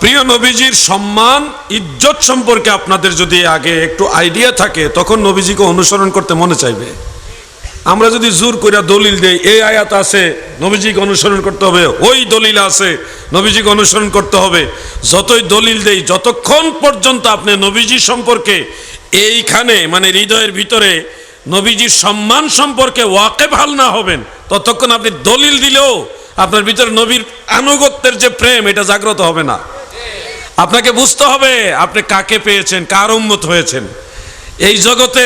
প্রিয় নবীজির সম্মান, ইজ্জত সম্পর্কে আপনাদের যদি আগে একটু আইডিয়া থাকে, তখন নবীজিকে অনুসরণ করতে মনে চাইবে। আমরা যদি জোর করে দলিল দেই, এই আয়াত আছে, নবীজিকে অনুসরণ করতে হবে, ওই দলিল আছে, নবীজিকে অনুসরণ করতে হবে। যতই দলিল দেই, যতক্ষণ পর্যন্ত আপনি নবীজি সম্পর্কে এইখানে মানে হৃদয়ের ভিতরে নবীজির সম্মান সম্পর্কে ওয়াকে ভালো না হবেন, ততক্ষণ আপনি দলিল দিলেও আপনার ভিতরে নবীর আনুগত্যের যে প্রেম, এটা জাগ্রত হবে না। আপনাকে বুঝতে হবে আপনি কাকে পেয়েছেন, কার উন্মত হয়েছেন। এই জগতে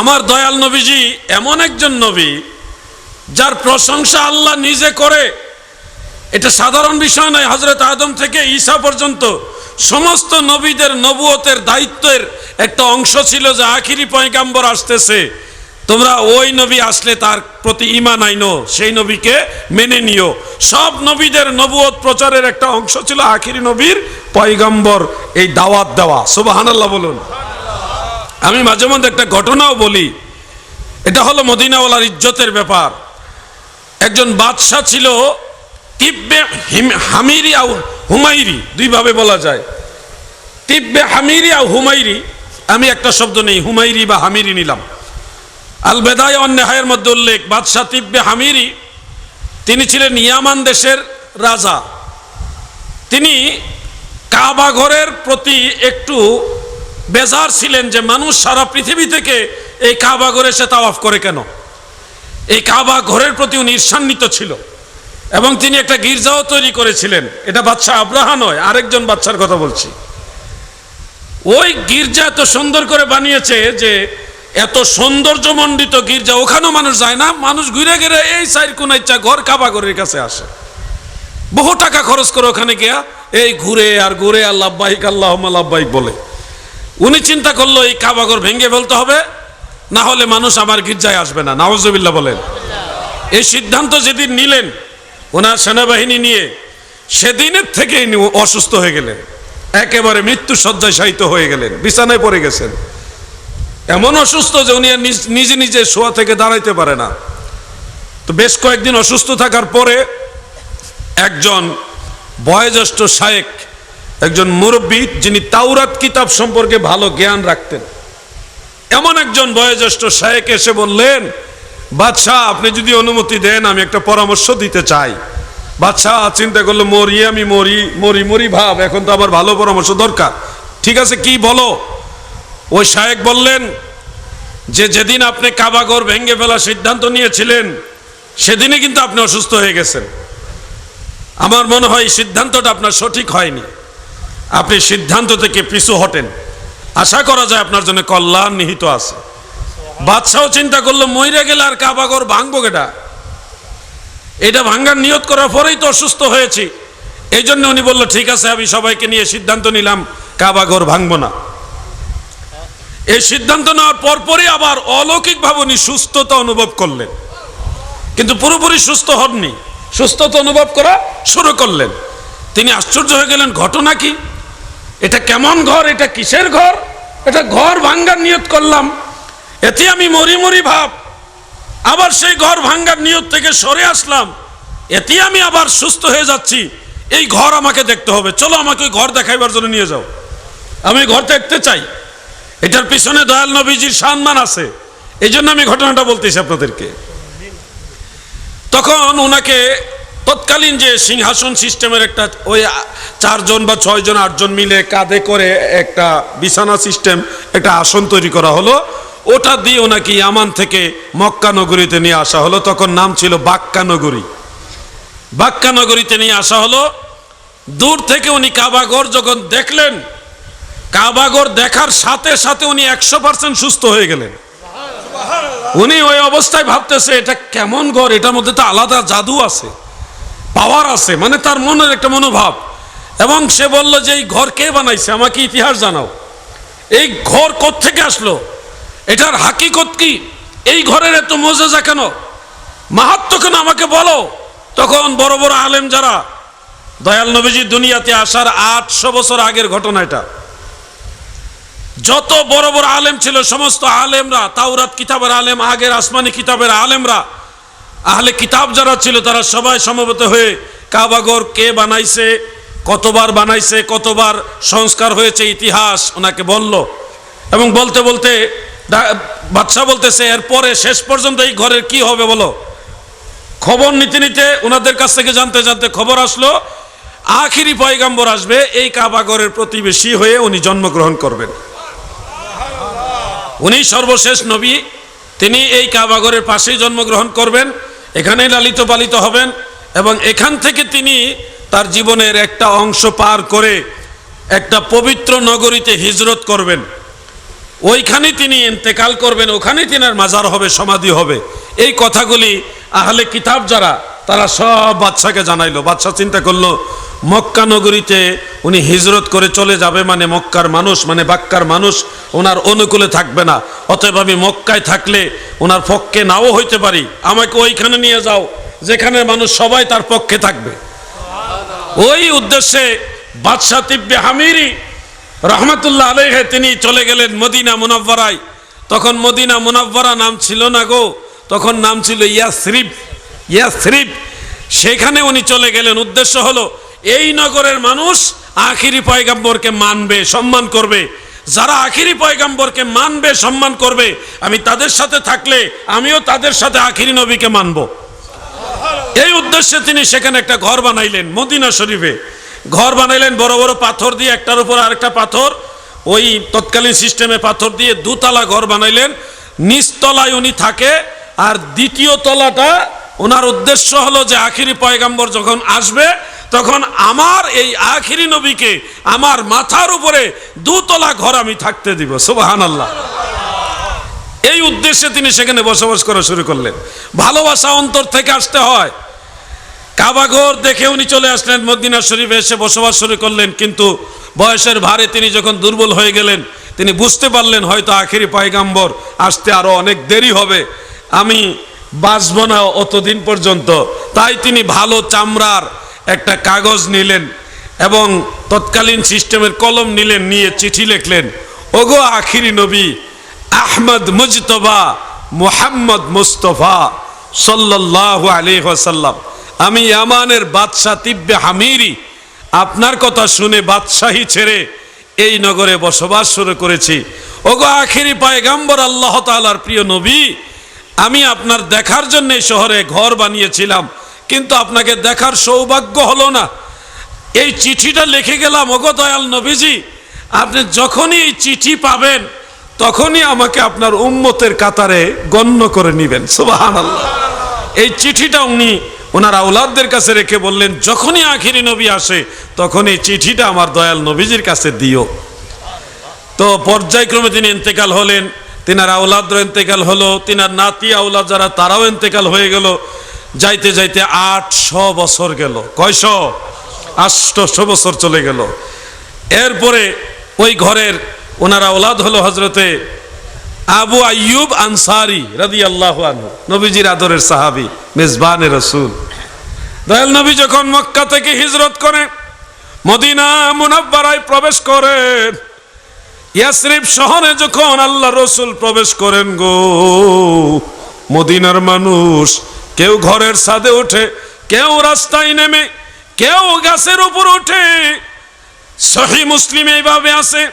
আমার দয়াল নবীজি এমন একজন নবী যার প্রশংসা আল্লাহ নিজে করে। এটা সাধারণ বিষয় নয় হজরত আদম থেকে ঈসা পর্যন্ত সমস্ত নবীদের নবুয়তের দায়িত্বের একটা অংশ ছিল যে আখিরি পয়গাম্বর আসতেছে। তোমরা ওই নবী আসলে তার প্রতি ইমান আইনো, সেই নবীকে মেনে নিও। সব নবীদের নবুয়ত প্রচারের একটা অংশ ছিল আখিরি নবীর পয়গাম্বর, এই দাওয়াত দেওয়া। সুবহানাল্লাহ বলুন। আমি মাঝে মধ্যে একটা ঘটনাও বলি। এটা হলো মদিনাওয়ালার ইজ্জতের ব্যাপার। একজন বাদশাহ ছিল তিব্বে হিম- হামিরি আও হুমাইরি দুইভাবে বলা যায়। তিব্বে হামিরি আও হুমাইরি আমি একটা শব্দ নেই হুমাইরি বা হামিরি নিলাম। আল বেদায় অন্যায়ের মধ্যে উল্লেখ, বাদশাহ তিব্বে হামিরি, তিনি ছিলেন ইয়ামান দেশের রাজা। তিনি কাবা ঘরের প্রতি একটু বেজার ছিলেন যে মানুষ সারা পৃথিবী থেকে এই কাবা ঘরে সে তাওয়াফ করে কেন? এই কাবা ঘরের প্রতি উনি ঈর্ষান্বিত ছিল এবং তিনি একটা গির্জাও তৈরি করেছিলেন। এটা বাচ্চা আব্রাহা নয়, আরেকজন বাচ্চার কথা বলছি। ওই গির্জা এত সুন্দর করে বানিয়েছে যে এত সৌন্দর্যমণ্ডিত গির্জা, ওখানেও মানুষ যায় না। মানুষ ঘুরে ঘিরে এই সাইড কোন ইচ্ছা ঘর কাবা ঘরের কাছে আসে। বহু টাকা খরচ করে ওখানে গিয়া এই ঘুরে আর ঘুরে আর লাভবাহিক আল্লাহ লাভবাহিক বলে। উনি চিন্তা করল, এই কাবাগর ভেঙে ফেলতে হবে, না হলে মানুষ আমার গির্জায় আসবে না। নওয়াজবিল্লা বলেন। এই সিদ্ধান্ত যেদিন নিলেন, ওনার সেনাবাহিনী নিয়ে, সেদিনের থেকেই অসুস্থ হয়ে গেলেন। একেবারে মৃত্যু শয্যায় শায়িত হয়ে গেলেন। বিছানায় পড়ে গেছেন। এমন অসুস্থ যে উনি নিজে নিজে শোয়া থেকে দাঁড়াইতে পারে না। তো বেশ কয়েকদিন অসুস্থ থাকার পরে একজন বয়োজ্যেষ্ঠ শায়েক, একজন মুরব্বী, যিনি তাওরাত কিতাব সম্পর্কে ভালো জ্ঞান রাখতেন, এমন একজন বয়োজ্যেষ্ঠ শায়েক এসে বললেন, বাদশাহ, আপনি যদি অনুমতি দেন, আমি একটা পরামর্শ দিতে চাই। বাদশাহ চিন্তা করল, মরি আমি, মরি মরি মরি ভাব, এখন তো আমার ভালো পরামর্শ দরকার। ঠিক আছে, কি বলো? ওই শায়েক বললেন, যে যেদিন আপনি কাবাগর ভেঙে ফেলার সিদ্ধান্ত নিয়েছিলেন, সেদিনই কিন্তু আপনি অসুস্থ হয়ে গেছেন। আমার মনে হয় সিদ্ধান্তটা আপনার সঠিক হয়নি। আপনি সিদ্ধান্ত থেকে পিছু হটেন। আশা করা যায় আপনার জন্য কল্যাণ নিহিত আছে। বাদশাহ চিন্তা করল, মইরে গেলে আর কাবাগর ভাঙবো কেটা এটা ভাঙ্গার নিয়ত করার পরেই তো অসুস্থ হয়েছি। এই জন্য উনি বলল, ঠিক আছে, আমি সবাইকে নিয়ে সিদ্ধান্ত নিলাম কাবাগর ভাঙবো না। এই সিদ্ধান্ত নেওয়ার পরপরই আবার অলৌকিকভাবে উনি সুস্থতা অনুভব করলেন। কিন্তু পুরোপুরি সুস্থ হননি। সুস্থতা অনুভব করা শুরু করলেন। তিনি আশ্চর্য হয়ে গেলেন, ঘটনা কি? এটা কেমন ঘর? এটা কিসের ঘর? এটা ঘর ভাঙ্গার নিয়ত করলাম। এতে আমি মরি মরি ভাব। আবার সেই ঘর ভাঙ্গার নিয়ত থেকে সরে আসলাম। এতে আমি আবার সুস্থ হয়ে যাচ্ছি। এই ঘর আমাকে দেখতে হবে। চলো আমাকে ওই ঘর দেখাইবার জন্য নিয়ে যাও। আমি ঘর দেখতে চাই। এটার পিছনে দয়াল নবীজির সম্মান আছে। এই জন্য আমি ঘটনাটা বলতেছি আপনাদেরকে। তখন ওনাকে তৎকালীন যে সিংহাসন সিস্টেমের একটা ওই চারজন বা ছয়জন, আটজন মিলে কাঁধে করে একটা বিছানা সিস্টেম, একটা আসন তৈরি করা হলো। ওটা দিয়ে ওনাকে ইয়ামান থেকে মক্কা নগরীতে নিয়ে আসা হলো। তখন নাম ছিল বাক্কা নগরী। বাক্কা নগরীতে নিয়ে আসা হলো। দূর থেকে উনি কাবাগর যখন দেখলেন কাবাগর দেখার সাথে সাথে উনি একশো পার্সেন্ট সুস্থ হয়ে গেলেন। উনি ওই অবস্থায় ভাবতেছে, এটা কেমন ঘর? এটার মধ্যে তো আলাদা জাদু আছে, পাওয়ার আছে। মানে তার মনের একটা মনোভাব। এবং সে বলল যে, এই ঘর কে বানাইছে? আমাকে ইতিহাস জানাও। এই ঘর থেকে আসলো? এটার হাকিকত কি? এই ঘরের এত মজেজা কেন? মাহাত্ম কেন আমাকে বলো? তখন বড় বড় আলেম যারা, দয়াল নবীজি দুনিয়াতে আসার আটশো বছর আগের ঘটনা এটা। যত বড় বড় আলেম ছিল, সমস্ত আলেমরা, তাওরাত কিতাবের আলেম, আগের আসমানি কিতাবের আলেমরা, আহলে কিতাব যারা ছিল, তারা সবাই সমবেত হয়ে কাবাগর কে বানাইছে, কতবার বানাইছে, কতবার সংস্কার হয়েছে, ইতিহাস ওনাকে বলল। এবং বলতে বলতে বাদশাহ বলতেছে, এরপরে শেষ পর্যন্ত এই ঘরের কি হবে বলো? খবর নিতে নিতে ওনাদের কাছ থেকে জানতে জানতে খবর আসলো, আখিরি পয়গাম্বর আসবে এই কাবাগরের প্রতিবেশী হয়ে উনি জন্মগ্রহণ করবেন। উনি সর্বশেষ নবী। তিনি এই কাবাগরের পাশেই জন্মগ্রহণ করবেন, এখানেই লালিত পালিত হবেন এবং এখান থেকে তিনি তার জীবনের একটা অংশ পার করে একটা পবিত্র নগরীতে হিজরত করবেন। ওইখানে তিনি ইন্তেকাল করবেন ওখানে তিনার মাজার হবে, সমাধি হবে। এই কথাগুলি আহলে কিতাব যারা তারা সব বাদশাকে জানাইলো। বাদশাহ চিন্তা করল, মক্কা নগরীতে উনি হিজরত করে চলে যাবে মানে মক্কার মানুষ মানে বাক্কার মানুষ, ওনার অনুকূলে থাকবে না। অতএব আমি মক্কায় থাকলে ওনার পক্ষে নাও হইতে পারি। আমাকে ওইখানে নিয়ে যাও, যেখানে মানুষ সবাই তার পক্ষে থাকবে। ওই উদ্দেশ্যে বাদশাহ তিব্বে হামিরি রহমতুল্লাহ আলহে তিনি চলে গেলেন মদিনা মুনাব্বারায় তখন মদিনা মুনাব্বারা নাম ছিল না গো, তখন নাম ছিল ইয়াসরিফ ইয়াসরিফ সেখানে উনি চলে গেলেন। উদ্দেশ্য হলো, এই নগরের মানুষ আখিরি পয়গাম্বরকে মানবে, সম্মান করবে। যারা আখিরি পয়গাম্বরকে মানবে, সম্মান করবে, আমি তাদের সাথে থাকলে আমিও তাদের সাথে আখিরি নবীকে মানবো। এই উদ্দেশ্যে তিনি সেখানে একটা ঘর বানাইলেন, মদিনা শরীফে। ঘর বানাইলেন, বড় বড় পাথর দিয়ে, একটার উপর আরেকটা পাথর। ওই তৎকালীন সিস্টেমে পাথর দিয়ে দুতলা ঘর বানাইলেন। নিচতলায় উনি থাকে, আর দ্বিতীয় তলাটা ওনার উদ্দেশ্য হলো যে আখিরি পয়গাম্বর যখন আসবে, তখন আমার এই আখিরি নবীকে আমার মাথার উপরে দুতলা ঘর আমি থাকতে দিব। সুবাহান আল্লাহ এই উদ্দেশ্যে তিনি সেখানে বসবাস করা শুরু করলেন। ভালোবাসা অন্তর থেকে আসতে হয়। কাবাঘর দেখে উনি চলে আসলেন, মদিনা শরীফে এসে বসবাস শুরু করলেন, কিন্তু বয়সের ভারে তিনি যখন দুর্বল হয়ে গেলেন, তিনি বুঝতে পারলেন হয়তো আখেরি পয়গাম্বর আসতে আরও অনেক দেরি হবে। আমি বাঁচব না অতদিন পর্যন্ত। তাই তিনি ভালো চামড়ার একটা কাগজ নিলেন এবং তৎকালীন সিস্টেমের কলম নিলেন, নিয়ে চিঠি লিখলেন। ওগো আখিরি নবী, আহমদ মুজতবা মুহাম্মদ মুস্তফা সাল্লাল্লাহু আলাইহি ওয়াসাল্লাম, আমি ইয়ামানের বাদশাহ তিব্বে হামিরি, আপনার কথা শুনে বাদশাহী ছেড়ে এই নগরে বসবাস শুরু করেছি। ওগো আখিরি পায়গাম্বর আল্লাহ তাআলার প্রিয় নবী আমি আপনার দেখার জন্য শহরে ঘর বানিয়েছিলাম, কিন্তু আপনাকে দেখার সৌভাগ্য হলো না। এই চিঠিটা লিখে গেলাম, ওগো দয়াল নবীজি, আপনি যখনই এই চিঠি পাবেন, তখনই আমাকে আপনার উম্মতের কাতারে গণ্য করে নিবেন। সুবাহান এই চিঠিটা উনি ওনার আউলাদদের কাছে রেখে বললেন, যখনই আখিরি নবী আসে তখন এই চিঠিটা আমার দয়াল নবীজির কাছে দিও। তো পর্যায়ক্রমে তিনি ইন্তেকাল হলেন। তিনার আউলাদর ইন্তেকাল হলো, তিনার নাতি আউলাদ যারা, তারাও ইন্তেকাল হয়ে গেল। যাইতে যাইতে আটশো বছর গেল। কয়শো? আটশো বছর চলে গেল। এরপরে ওই ঘরের ওনারা ওলাদ হলো হজরতে আবু আইয়ুব আনসারি রাদি আল্লাহ নবীজির আদরের সাহাবি, মেজবানে রসুল। দয়াল নবী যখন মক্কা থেকে হিজরত করে, মদিনা মুনাব্বারায় প্রবেশ করেন ইয়াসরিফ শহরে যখন আল্লাহ রসুল প্রবেশ করেন গো মদিনার মানুষ কেউ ঘরের ছাদে ওঠে কেউ রাস্তায় নেমে কেউ গাছের উপর ওঠে সহি মুসলিম এইভাবে আছে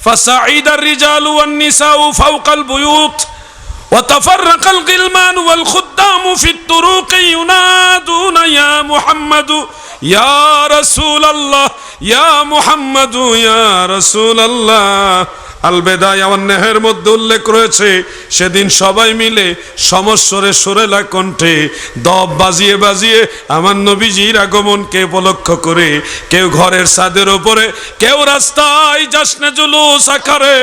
فصعد الرجال والنساء فوق البيوت وتفرق الغلمان والخدام في الطرق ينادون يا محمد يا رسول الله يا محمد يا رسول الله. আলবেদায় আমার নেহের মধ্যে উল্লেখ রয়েছে, সেদিন সবাই মিলে সমস্বরে সুরেলা কণ্ঠে দব বাজিয়ে বাজিয়ে আমার নবীজির আগমনকে উপলক্ষ করে, কেউ ঘরের ছাদের ওপরে কেউ রাস্তায় যাসনে জুলুস আকারে,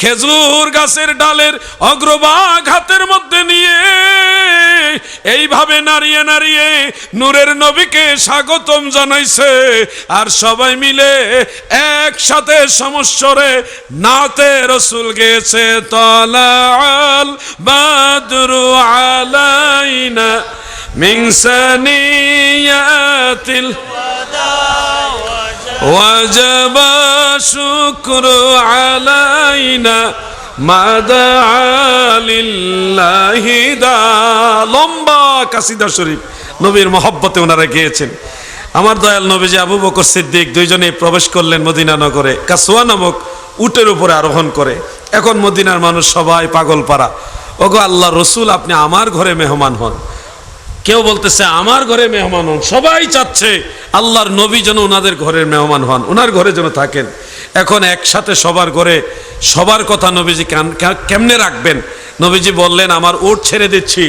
খেজুর গাছের ডালের অগ্রভাগ হাতের মধ্যে নিয়ে, এইভাবে নাড়িয়ে নাড়িয়ে নূরের নবীকে স্বাগতম জানাইছে। আর সবাই মিলে একসাথে সমস্যরে নাতে রসুল গেছে তলাল বাদরু আলাইনা মিন সানিয়াতিল وجب شكر علينا ما دعا لله دا লম্বা কাসিদা শরীফ নবীর মহব্বতে ওনারা গিয়েছেন আমার দয়াল নবীজি আবু বকর সিদ্দিক দুইজনে প্রবেশ করলেন মদিনা নগরে কাসোয়া নামক উটের উপরে আরোহণ করে। এখন মদিনার মানুষ সবাই পাগল পাড়া। ওগো আল্লাহ রসুল, আপনি আমার ঘরে মেহমান হন। কেউ বলতেছে, আমার ঘরে মেহমান হন। সবাই চাচ্ছে আল্লাহর নবী যেন ওনাদের ঘরের মেহমান হন, ওনার ঘরে যেন থাকেন। এখন একসাথে সবার ঘরে সবার কথা নবীজি কেমনে রাখবেন? নবীজি বললেন, আমার উট ছেড়ে দিচ্ছি।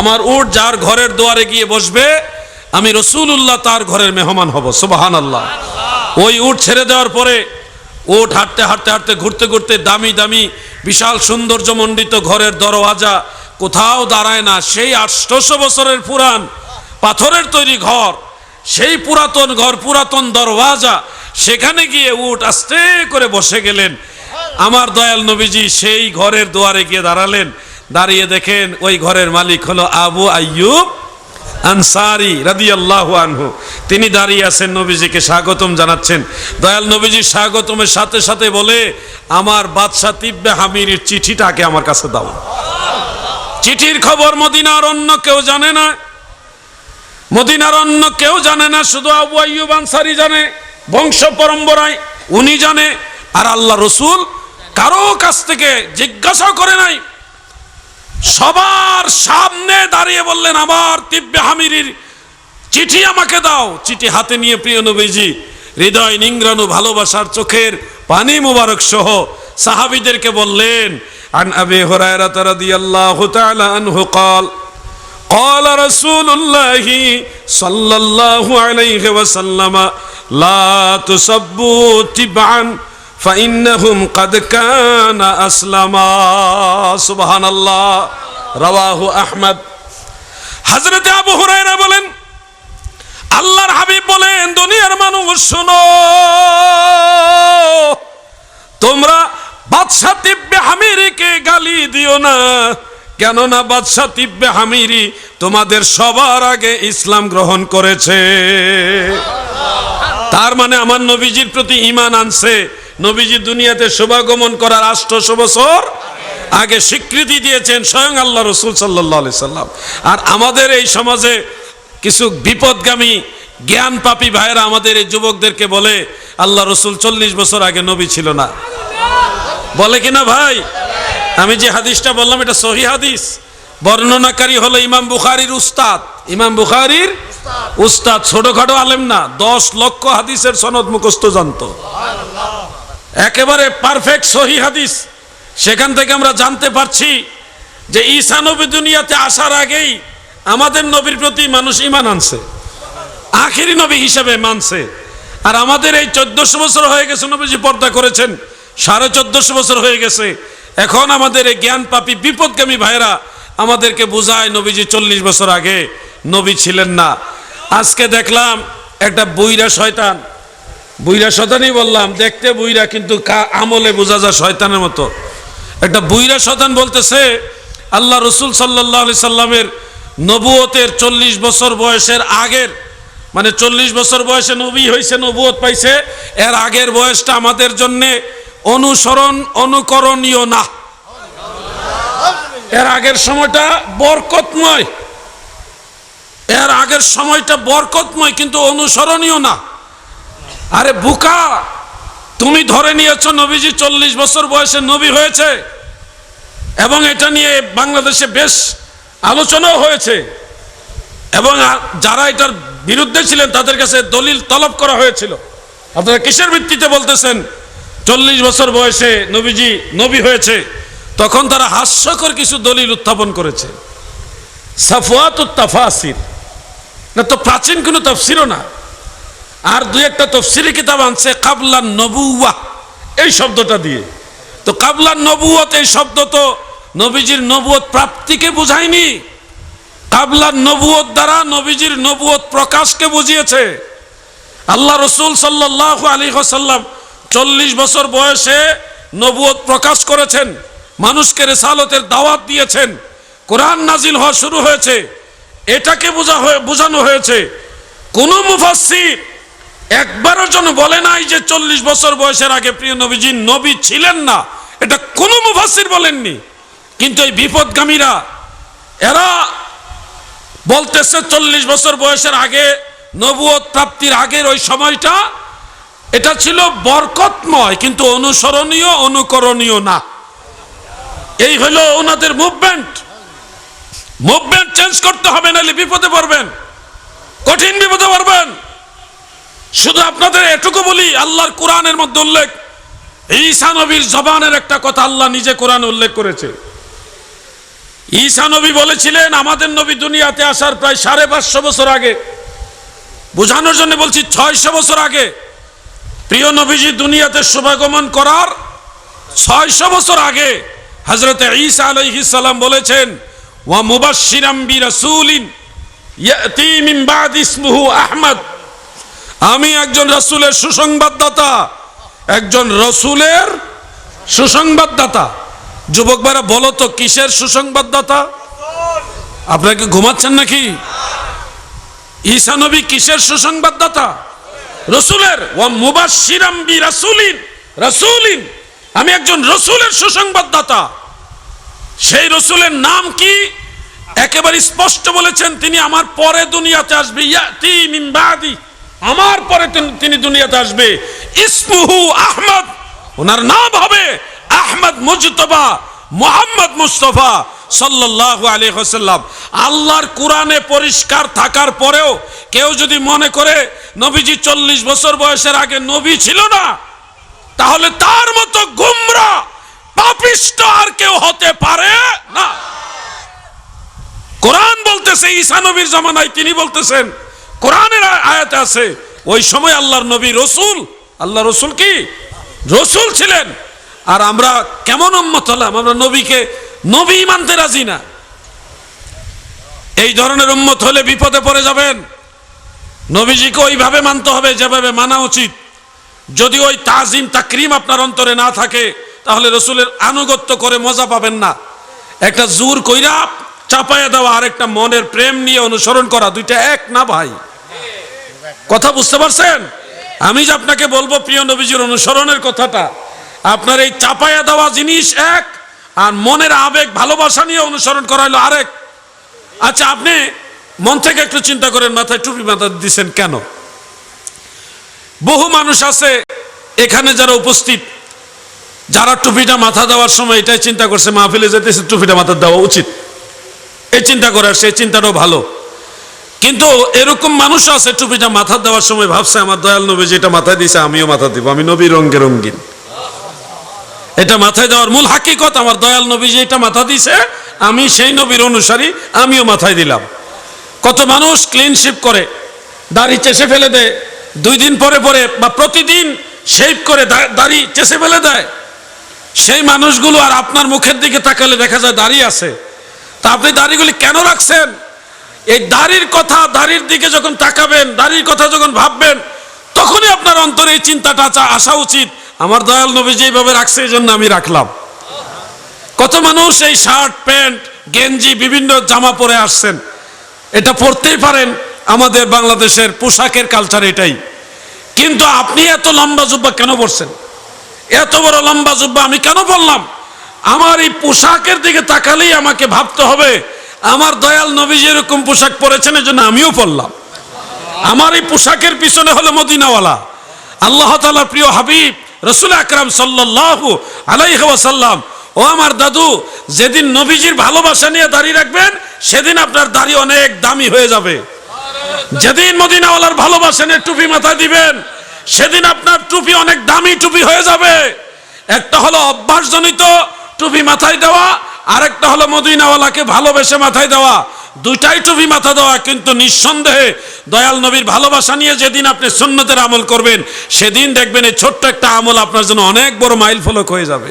আমার উট যার ঘরের দুয়ারে গিয়ে বসবে, আমি রসুল উল্লাহ তার ঘরের মেহমান হব। সুবাহান আল্লাহ ওই উট ছেড়ে দেওয়ার পরে ওট হাঁটতে হাঁটতে হাঁটতে, ঘুরতে ঘুরতে দামি দামি, বিশাল সৌন্দর্যমণ্ডিত ঘরের দরওয়াজা কোথাও দাঁড়ায় না। সেই আটশোশো বছরের পুরান পাথরের তৈরি ঘর, সেই পুরাতন ঘর, পুরাতন দরওয়াজা, সেখানে গিয়ে উট আস্তে করে বসে গেলেন। আমার দয়াল নবীজি সেই ঘরের দুয়ারে গিয়ে দাঁড়ালেন। দাঁড়িয়ে দেখেন ওই ঘরের মালিক হলো আবু আইয়ুব। আনসারি রাদি আল্লাহ আনহু। তিনি দাঁড়িয়ে আছেন নবীজিকে স্বাগতম জানাচ্ছেন। দয়াল নবীজি স্বাগতমের সাথে সাথে বলে, আমার বাদশাহ তিব্বে হামির চিঠিটাকে আমার কাছে দাও। চিঠির খবর মদিনার অন্য কেউ জানে না। মদিনার অন্য কেউ জানে না, শুধু আবু আইয়ুব আনসারি জানে, বংশ পরম্পরায় উনি জানে। আর আল্লাহ রসুল কারও কাছ থেকে জিজ্ঞাসা করে নাই সবার সামনে দাঁড়িয়ে বললেন আমার তিব্বে হামিরির চিঠি আমাকে দাও চিঠি হাতে নিয়ে প্রিয় নবীজি হৃদয় নিংরানু ভালোবাসার চোখের পানি মুবারক সহ সাহাবিদেরকে বললেন আন আবি হুরায়রা রাদিয়াল্লাহু তাআলা আনহু قال قال رسول الله صلى الله عليه وسلم لا تسبوا تبعا فإنهم قد كان أسلما سبحان الله رواه أحمد حضرت আবু হুরায়রা বলেন আল্লাহর হাবিব বলেন দুনিয়ার মানুষ শোনো তোমরা বাদশাহ তিব্বে হামিরিকে গালি দিও না কেননা বাদশাহ তিব্বে হামিরি তোমাদের সবার আগে ইসলাম গ্রহণ করেছে তার মানে আমার নবীজির প্রতি ইমান আনছে নবীজি দুনিয়াতে শুভাগমন করার আষ্টশো বছর আগে স্বীকৃতি দিয়েছেন স্বয়ং আল্লাহ রসুল সাল্লাহ সাল্লাম। আর আমাদের এই সমাজে কিছু বিপদগামী জ্ঞান পাপী ভাইয়েরা আমাদের এই যুবকদেরকে বলে, আল্লাহ রসুল চল্লিশ বছর আগে নবী ছিল না। বলে কিনা ভাই? আমি যে হাদিসটা বললাম, এটা সহি হাদিস। বর্ণনাকারী হলো ইমাম বুখারির উস্তাদ। ইমাম বুখারির উস্তাদ, ছোটখাটো আলেম না, দশ লক্ষ হাদিসের সনদ মুখস্থ জানত। একেবারে পারফেক্ট সহি হাদিস। সেখান থেকে আমরা জানতে পারছি যে ঈসা নবী দুনিয়াতে আসার আগেই আমাদের নবীর প্রতি মানুষ ইমান আনছে, আখেরি নবী হিসেবে মানছে। আর আমাদের এই চোদ্দশো বছর হয়ে গেছে নবীজি পর্দা করেছেন, সাড়ে চোদ্দশো বছর হয়ে গেছে। এখন আমাদের এই জ্ঞান পাপী বিপদগামী ভাইরা আমাদেরকে বোঝায়, নবীজি চল্লিশ বছর আগে নবী ছিলেন না। আজকে দেখলাম একটা বুইরা শয়তান বুইরা শয়তানই বললাম, দেখতে বুইরা কিন্তু আমলে বোঝা যায় শয়তানের মতো। একটা বুইরা শয়তান বলতেছে, আল্লাহ রসুল সাল্লাহ সাল্লামের নবুয়তের চল্লিশ বছর বয়সের আগের মানে চল্লিশ বছর বয়সে নবী হয়েছে নবুয়ত পাইছে, এর আগের বয়সটা আমাদের জন্য অনুসরণ, অনুকরণীয় না। এর আগের সময়টা বরকতময়। এর আগের সময়টা বরকতময়, কিন্তু অনুসরণীয় না। আরে বুকা, তুমি ধরে নিয়েছো নবীজি চল্লিশ বছর বয়সে নবী হয়েছে এবং এটা নিয়ে বাংলাদেশে বেশ আলোচনাও হয়েছে। এবং যারা এটার বিরুদ্ধে ছিলেন, তাদের কাছে দলিল তলব করা হয়েছিল। আপনারা কিসের ভিত্তিতে বলতেছেন, চল্লিশ বছর বয়সে নবীজি নবী হয়েছে? তখন তারা হাস্যকর কিছু দলিল উত্থাপন করেছে। সাফওয়াত তাফাসির। না তো প্রাচীন কোনো তফসিরও না। আর দুই একটা তফসিরি কিতাব আনছে কাবলা নবুয়া এই শব্দটা দিয়ে। তো কাবলা নবুয়ত এই শব্দ তো নবীজির নবুয়ত প্রাপ্তিকে বুঝায়নি। কাবলা নবুয়ত দ্বারা নবীজির নবুয়ত প্রকাশকে বুঝিয়েছে। আল্লাহ রসুল সাল্লাহ আলী হাসাল্লাম চল্লিশ বছর বয়সে নবুয়ত প্রকাশ করেছেন, মানুষকে রেসালতের দাওয়াত দিয়েছেন। কোরআন নাজিল হওয়া শুরু হয়েছে, এটাকে বোঝা হয়ে, বোঝানো হয়েছে। কোন মুফাসসির একবারও যেন বলে নাই যে চল্লিশ বছর বয়সের আগে প্রিয় নবীজি নবী ছিলেন না। এটা কোন মুফাসসির বলেননি। কিন্তু এই বিপদগামীরা, এরা বলতেছে চল্লিশ বছর বয়সের আগে নবুয়ত প্রাপ্তির আগের ওই সময়টা, এটা ছিল বরকতময়, কিন্তু অনুসরণীয়, অনুকরণীয় না। এই হলো ওনাদের মুভমেন্ট। মুভমেন্ট চেঞ্জ করতে হবে, নাহলে বিপদে পড়বেন। কঠিন বিপদে পড়বেন। শুধু আপনাদের এটুকু বলি, আল্লাহর কোরআনের মধ্যে উল্লেখ। ঈসা নবীর জবানের একটা কথা আল্লাহ নিজে কোরআন উল্লেখ করেছে। ঈসা নবী বলেছিলেন, আমাদের নবী দুনিয়াতে আসার প্রায় সাড়ে পাঁচশো বছর আগে। বোঝানোর জন্য বলছি, ছয়শো বছর আগে প্রিয় নবীজি দুনিয়াতে শুভাগমন করার ছয়শো বছর আগে হজরত ঈসা আলাইহিস সালাম বলেছেন, ওয়া মুবাশশিরাম বিরাসূলিন ইয়াতি মিন বাদ ইসমুহু আহমদ। আমি একজন রাসূলের সুসংবাদদাতা, একজন রসুলের সুসংবাদদাতা। যুবক ভাইরা, বলো তো, কিসের সুসংবাদদাতা? আপনারা কি ঘুমাচ্ছেন নাকি? ঈসা নবী কিসের সুসংবাদদাতা? রসুলের ও মুবাশশিরাম বি রাসূলিন আমি একজন রসুলের সুসংবাদদাতা। সেই রসুলের নাম কি? একেবারে স্পষ্ট বলেছেন, তিনি আমার পরে দুনিয়াতে আসবে। ইয়াতি মিন আমার পরে তিনি- দুনিয়াতে আসবে। ইসমুহু আহমদ। ওনার নাম হবে আহমদ মুজতবা, মোহাম্মদ মুস্তফা সাল্লাল্লাহু আলাইহি ওয়াসাল্লাম। আল্লাহর কোরআনে পরিষ্কার থাকার পরেও কেউ যদি মনে করে, নবীজি চল্লিশ বছর বয়সের আগে নবী ছিল না, তাহলে তার মতো গুমরা, পাপিষ্ট আর কেউ হতে পারে না। কোরআন বলতেছে, ঈসা নবীর জামানায় তিনি বলতেছেন কোরআনের আয়াতে আছে। ওই সময় আল্লাহর নবী রসুল, আল্লাহ রসুল কি? রসুল ছিলেন। আর আমরা কেমন উম্মত হলাম? আমরা নবীকে, নবী মানতে রাজি না। এই ধরনের উম্মত হলে বিপদে পড়ে যাবেন। নবীজিকে ওইভাবে মানতে হবে, যেভাবে মানা উচিত। যদি ওই তাজিম, তাকরিম আপনার অন্তরে না থাকে, তাহলে রসুলের আনুগত্য করে মজা পাবেন না। একটা জোর কইরা চাপায়া দেওয়া আর একটা মনের প্রেম নিয়ে অনুসরণ করা, দুইটা এক না ভাই? কথা বুঝতে পারছেন? আমি যে আপনাকে বলব, প্রিয় নবীজির অনুসরণের কথাটা, আপনার এই চাপায়া দেওয়া জিনিস এক, আর মনের আবেগ, ভালোবাসা নিয়ে অনুসরণ করা হলো আরেক। আচ্ছা আপনি মন থেকে একটু চিন্তা করেন, মাথায় টুপি মাথা দিচ্ছেন কেন? বহু মানুষ আছে, এখানে যারা উপস্থিত, যারা টুপিটা মাথা দেওয়ার সময় এটাই চিন্তা করছে, মাহফিলে যেতেছে, টুপিটা মাথা দেওয়া উচিত। এই চিন্তা করার এই চিন্তাটাও ভালো। কিন্তু এরকম মানুষ আছে, টুপিটা মাথা দেওয়ার সময় ভাবছে, আমার দয়াল নবী যেটা মাথায় দিছে আমিও মাথা দিব, আমি নবী রঙ্গে রঙ্গিন এটা মাথায় দেওয়ার মূল হাকিকত, আমার দয়াল নবী যেটা মাথা দিছে আমি সেই নবীর অনুসারী, আমিও মাথায় দিলাম। কত মানুষ ক্লিনশিপ করে, দাড়ি চেষে ফেলে দেয়, দুই দিন পরে পরে বা প্রতিদিন শেভ করে দাড়ি চেষে ফেলে দেয়। সেই মানুষগুলো আর আপনার মুখের দিকে তাকালে দেখা যায় দাড়ি আছে। তা আপনি দাড়িগুলি কেন রাখছেন? এই দাড়ির কথা দাড়ির দিকে যখন তাকাবেন, দাড়ির কথা যখন ভাববেন, তখনই আপনার অন্তরে এই চিন্তাটা আসা উচিত। আমার দয়াল নবী যেভাবে রাখছে, এই জন্য আমি রাখলাম। কত মানুষ এই শার্ট, প্যান্ট, গেঞ্জি, বিভিন্ন জামা পরে আসছেন। এটা পরতেই পারেন, আমাদের বাংলাদেশের পোশাকের কালচার এটাই। কিন্তু আপনি এত লম্বা জুব্বা কেন পরছেন? এত বড় লম্বা জুব্বা আমি কেন বললাম আমার এই পোশাকের দিকে তাকালেই আমাকে ভাবতে হবে আমার দয়াল নবী যেরকম পোশাক পরেছেন, এজন্য আমিও পরলাম। আমার এই পোশাকের পিছনে হলো মদিনাওয়ালা। আল্লাহ তাআলার প্রিয় হাবিব, রসুল আকরাম সাল্লাল্লাহু আলাইহি ওয়াসাল্লাম। ও আমার দাদু, যেদিন নবীজির ভালোবাসা নিয়ে দাড়ি রাখবেন, সেদিন আপনার দাড়ি অনেক দামি হয়ে যাবে। যেদিন মদিনাওয়ালার ভালোবাসা নিয়ে টুপি মাথায় দিবেন, সেদিন আপনার টুপি অনেক দামি টুপি হয়ে যাবে। একটা হলো অভ্যাসজনিত টুপি মাথায় দেওয়া আরেকটা হলো মদিনাওয়ালাকে ভালোবেসে মাথায় দেওয়া। দুইটাই টুপি মাথা দেওয়া, কিন্তু নিঃসন্দেহে দয়াল নবীর ভালোবাসা নিয়ে যেদিন আপনি সুন্নতের আমল করবেন, সেদিন দেখবেন এই ছোট্ট একটা আমল আপনার জন্য অনেক বড় মাইল ফলক হয়ে যাবে।